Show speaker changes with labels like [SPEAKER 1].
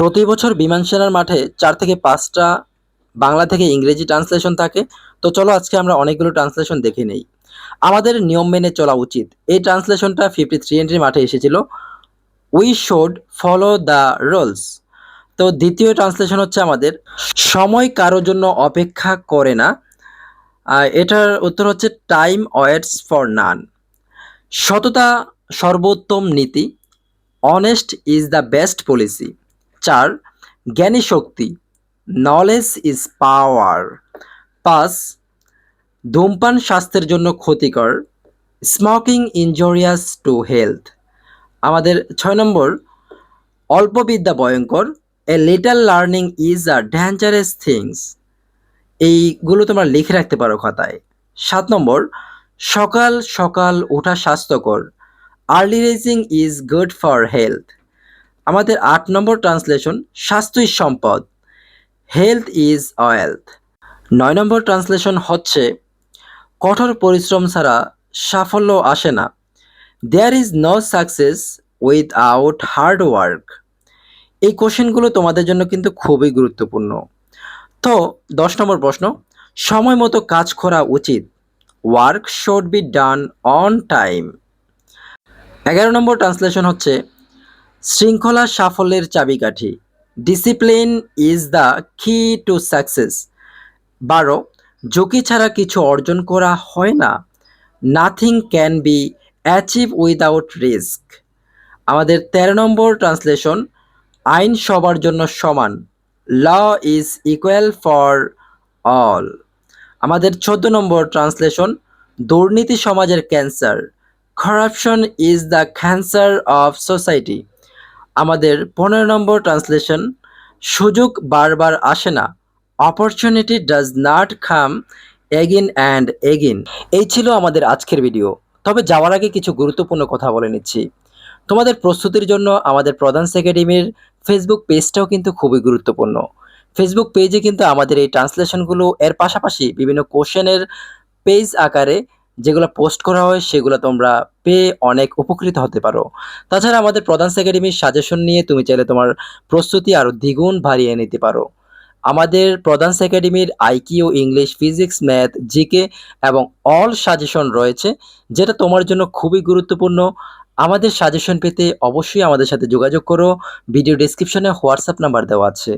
[SPEAKER 1] প্রতি বছর বিমান সেনার মাঠে চার থেকে পাঁচটা বাংলা থেকে ইংরেজি ট্রান্সলেশন থাকে। তো চলো আজকে আমরা অনেকগুলো ট্রান্সলেশন দেখে নেই। আমাদের নিয়ম মেনে চলা উচিত। এই ট্রান্সলেশনটা ফিফটি থ্রি এন্ট্রির মাঠে এসেছিল। We should follow the rules তো দ্বিতীয় ট্রান্সলেশন হচ্ছে আমাদের, সময় কারোর জন্য অপেক্ষা করে না। এটার উত্তর হচ্ছে টাইম ওয়েটস ফর নান সততা সর্বোত্তম নীতি। Honest is the best policy চার, জ্ঞানী শক্তি নলেজ ইজ পাওয়ার পাঁচ, ধূমপান স্বাস্থ্যের জন্য ক্ষতিকর স্মোকিং ইনজুরিয়াস টু হেলথ আমাদের ছয় নম্বর, অল্প বিদ্যা ভয়ঙ্কর a little learning is a dangerous things এইগুলো তোমরা লিখে রাখতে পারো খাতায়। সাত নম্বর, সকাল সকাল ওঠা স্বাস্থ্যকর early rising is good for health আমাদের আট নম্বর ট্রান্সলেশন স্বাস্থ্যই সম্পদ হেলথ ইজ ওয়েলথ নয় নম্বর ট্রান্সলেশন হচ্ছে, কঠোর পরিশ্রম ছাড়া সাফল্য আসে না। There is no success without hard work এই কোশ্চেনগুলো তোমাদের জন্য কিন্তু খুবই গুরুত্বপূর্ণ। তো, দশ নম্বর প্রশ্ন, সময় মতো কাজ করা উচিত। Work should be done on time এগারো নম্বর ট্রান্সলেশন হচ্ছে শৃঙ্খলা সাফল্যের চাবিকাঠি। Discipline is the key to success বারো, ঝুঁকি ছাড়া কিছু অর্জন করা হয় না। Nothing can be achieve without risk আমাদের তেরো নম্বর ট্রান্সলেশন আইন সবার জন্য সমান। Law is equal for all আমাদের চোদ্দ নম্বর ট্রান্সলেশন দুর্নীতি সমাজের cancer corruption is the cancer of society আমাদের পনেরো নম্বর ট্রান্সলেশন সুযোগ বারবার আসে না। Opportunity does not come again and again এই ছিল আমাদের আজকের ভিডিও তবে যাওয়ার আগে কিছু গুরুত্বপূর্ণ কথা বলে নিচ্ছি। তোমাদের প্রস্তুতির জন্য আমাদের প্রধান একাডেমির ফেসবুক পেজটাও কিন্তু খুবই গুরুত্বপূর্ণ। ফেসবুক পেজে কিন্তু আমাদের এই ট্রান্সলেশনগুলো এর পাশাপাশি বিভিন্ন কোশ্চেনের পেজ আকারে যেগুলো পোস্ট করা হয়, সেগুলো তোমরা পেয়ে অনেক উপকৃত হতে পারো। তাছাড়া আমাদের প্রধান একাডেমির সাজেশন নিয়ে তুমি চাইলে তোমার প্রস্তুতি আরও দ্বিগুণ বাড়িয়ে নিতে পারো। আমাদের প্রধান একাডেমির IQ English physics math GK এবং অল সাজেশন রয়েছে, যেটা তোমার জন্য খুবই গুরুত্বপূর্ণ। আমাদের সাজেশন পেতে অবশ্যই আমাদের সাথে যোগাযোগ করো। ভিডিও ডিসক্রিপশনে হোয়াটসঅ্যাপ নাম্বার দেওয়া আছে।